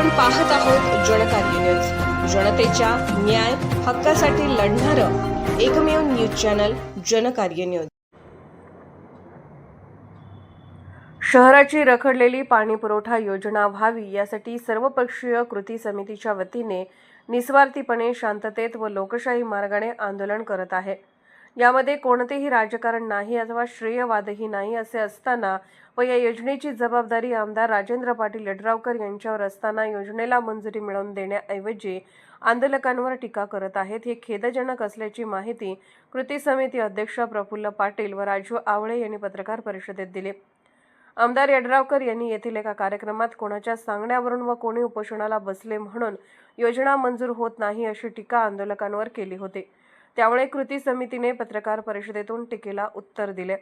आपण पाहत आहोत जनकार्य न्यूज जनतेच्या न्याय हक्कासाठी लढणारं एकमेव न्यूज चॅनल जनकार्य न्यूज शहराची रखडलेली पाणी पुरवठा योजना व्हावी यासाठी सर्वपक्षीय कृती समितीच्या वतीने निस्वार्थीपणे शांततेत व लोकशाही मार्गाने आंदोलन करत आहे. यामध्ये कोणतेही राजकारण नाही अथवा श्रेयवादही नाही असे असताना व या योजनेची जबाबदारी आमदार राजेंद्र पाटील यड्रावकर यांच्यावर असताना योजनेला मंजुरी मिळवून देण्याऐवजी आंदोलकांवर टीका करत आहेत. हे खेदजनक असल्याची माहिती कृती समिती अध्यक्ष प्रफुल्ल पाटील व राजू आवळे यांनी पत्रकार परिषदेत दिली. आमदार यड्रावकर यांनी येथील एका कार्यक्रमात कोणाच्या सांगण्यावरून व कोणी उपोषणाला बसले म्हणून योजना मंजूर होत नाही अशी टीका आंदोलकांवर केली होती. त्यामुळे कृती समितीने पत्रकार परिषदेतून टीकेला उत्तर दिले.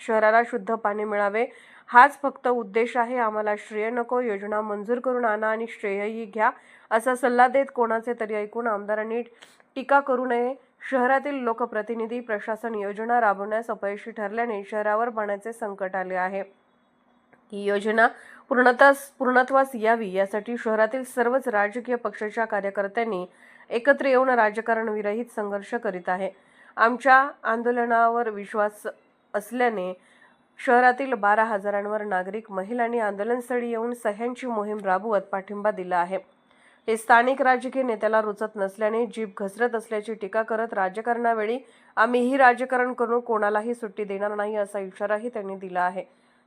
शहराला शुद्ध पाणी मिळावे हाच फक्त उद्देश आहे. आम्हाला श्रेय नको योजना मंजूर करून आणा आणि श्रेयही घ्या असा सल्ला देत कोणाचे तरी ऐकून आमदारांनी टीका करू नये. शहरातील लोकप्रतिनिधी प्रशासन योजना राबवण्यास अपयशी ठरल्याने शहरावर पाण्याचे संकट आले आहे. ही योजना पूर्णतास पूर्णत्वास यावी यासाठी शहरातील सर्वच राजकीय पक्षाच्या कार्यकर्त्यांनी एकत्र येऊन राजकारण विरहित संघर्ष करीत आहे. आमच्या आंदोलनावर विश्वास असल्याने शहरातील बारा हजारांवर नागरिक महिलांनी आंदोलनस्थळी येऊन सह्यांची मोहीम राबवत पाठिंबा दिला आहे. हे स्थानिक राजकीय नेत्याला रुचत नसल्याने जीभ घसरत असल्याची टीका करत राजकारणावेळी आम्हीही राजकारण करून कोणालाही सुट्टी देणार नाही असा इशाराही त्यांनी दिला आहे.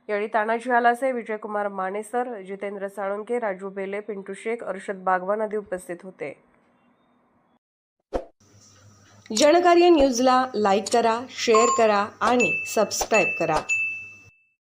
यावेळी तानाजी आलासे विजयकुमार मानेसर जितेंद्र साळुंके राजू बेले पिंटू शेख अर्षद बागवान आदी उपस्थित होते. जनकार्य न्यूजला लाईक करा शेअर करा आणि सबस्क्राईब करा.